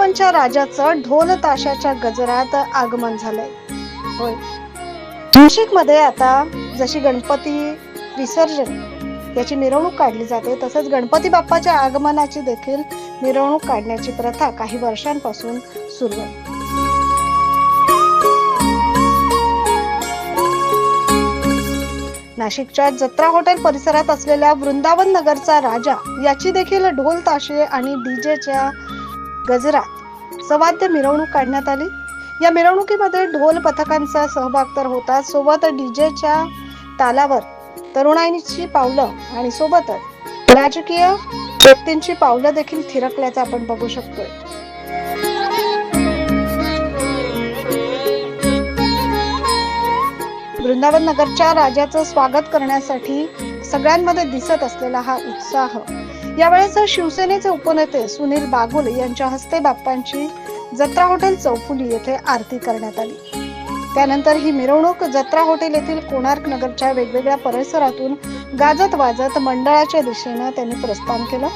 राजाचं ढोल ताशाच्या गजरात आगमन झालंय. होय. नाशिकमध्ये आता जशी गणपती विसर्जन याची मिरवणूक काढली जाते तसंच गणपती बाप्पाच्या आगमनाची देखील मिरवणूक काढण्याची प्रथा काही वर्षांपासून सुरू आहे. नाशिकच्या जत्रा हॉटेल परिसरात असलेल्या वृंदावन नगरचा राजा याची देखील ढोल ताशे आणि डीजेच्या गजरात सवाद्य मिरवणूक काढण्यात आली. या मिरवणुकीमध्ये ढोल पथकांचा सहभाग तर होता सोबत डीजेच्या तालावर तरुणाईची पावलं आणि सोबतच राजकीय व्यक्तींची पावलं देखील थिरकल्याचं आपण बघू शकतोय. वृंदावन नगरच्या राजाचं स्वागत करण्यासाठी सगळ्यांमध्ये दिसत असलेला हा उत्साह यावेळेस शिवसेनेचे उपनेते सुनील बागुल यांच्या हस्ते बाप्पांची जत्रा हॉटेल चौफुली येथे आरती करण्यात आली. त्यानंतर ही मिरवणूक जत्रा हॉटेल येथील कोणार्क नगरच्या वेगवेगळ्या परिसरातून गाजत वाजत मंडळाच्या दिशेनं त्यांनी प्रस्थान केलं.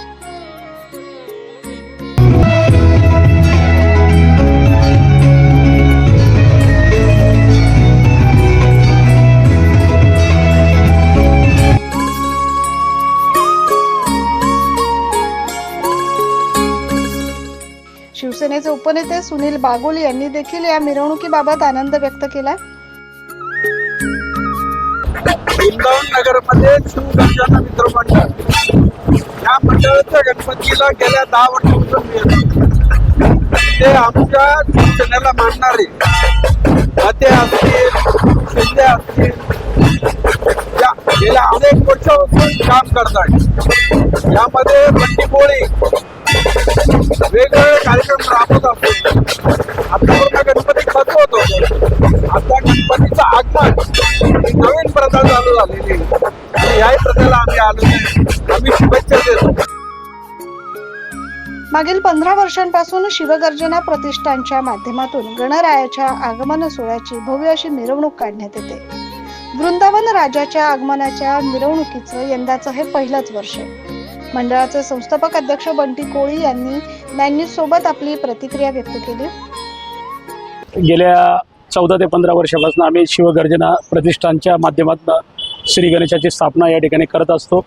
शिवसेनेचे उपनेते सुनील बागुल यांनी देखील या मिरवणुकीबाबत आनंद व्यक्त केला वृंदावन नगरमध्ये शिवगर्जना मित्र मंडळ या मंडळाच्या गणपतीला गेल्या दहा वर्षापासून ते आमच्या शिवसेनेला मानणारे. मते असतील शिंदे असतील गेल्या अनेक वर्षापासून काम करतात यामध्ये बंडी वेगळं कार्यक्रम राबवत असतो. आतापर्यंत गणपती बसवत होतो आता गणपतीचं आगमन ही नवीन प्रथा चालू झालेली याही प्रथेला आम्ही आलो आम्ही शुभेच्छा देतो. मागील पंधरा वर्षांपासून शिवगर्जना प्रतिष्ठानच्या माध्यमातून गणरायाच्या आगमन सोहळ्याची भव्य अशी मिरवणूक काढण्यात येते. वृंदावन राजाच्या आगमनाच्या मिरवणुकीचं यंदाचं हे पहिलंच वर्ष मंडळाचे संस्थापक अध्यक्ष बंटी कोळी यांनी मॅन्यूज सोबत आपली प्रतिक्रिया व्यक्त केली. गेल्या चौदा ते पंधरा वर्षापासून आम्ही शिवगर्जना प्रतिष्ठानच्या माध्यमातून श्री गणेशाची स्थापना या ठिकाणी करत असतो.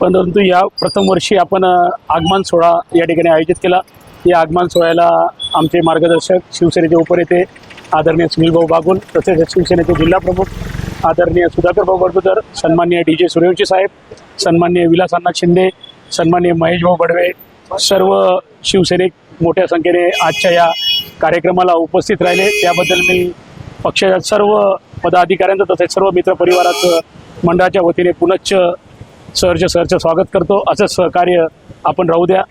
परंतु या प्रथम वर्षी आपण आगमन सोहळा या ठिकाणी आयोजित केला. या आगमन सोहळ्याला आमचे मार्गदर्शक शिवसेनेचे उपनेते आदरणीय सुनीलभाऊ बागुल तसेच शिवसेनेचे जिल्हा प्रमुख आदरणीय सुधाकर भाऊ बडगुदर सन्माननीय डी जे सूर्यवंशी साहेब सन्माननीय विलास अण्णा शिंदे सन्माननीय महेश भाऊ बडवे सर्व शिवसैनिक मोठ्या संख्येने आजच्या या कार्यक्रमाला उपस्थित राहिले. त्याबद्दल मी पक्षाच्या सर्व पदाधिकाऱ्यांचं तसेच सर्व मित्रपरिवाराचं मंडळाच्या वतीने पुनश्च सहर्ष सरचं स्वागत करतो. असंच सहकार्य आपण राहू द्या.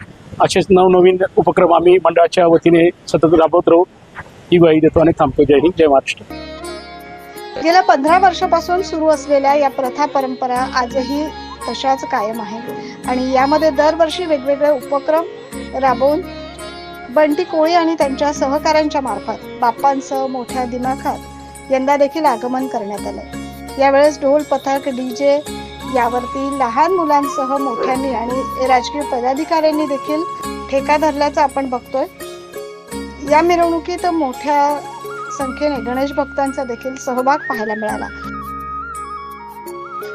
असेच नवनवीन उपक्रम आम्ही मंडळाच्या वतीने सतत राबवत राहू. ही ग्वाही देतो आणि थांबतो. जय हिंद जय महाराष्ट्र. गेल्या पंधरा वर्षापासून सुरू असलेल्या या प्रथा परंपरा आजही तशाच कायम आहे. आणि यामध्ये दरवर्षी वेगवेगळे उपक्रम राबवून बंटी कोळी आणि त्यांच्या सहकाऱ्यांच्या मार्फत बाप्पांसह मोठ्या दिमाखात यंदा देखील आगमन करण्यात आलंय. यावेळेस ढोल पथक डीजे यावरती लहान मुलांसह मोठ्यांनी आणि राजकीय पदाधिकाऱ्यांनी देखील ठेका धरल्याचं आपण बघतोय. या मिरवणुकीत मोठ्या संख्येने गणेश भक्तांचा देखील सहभाग पाहायला मिळाला.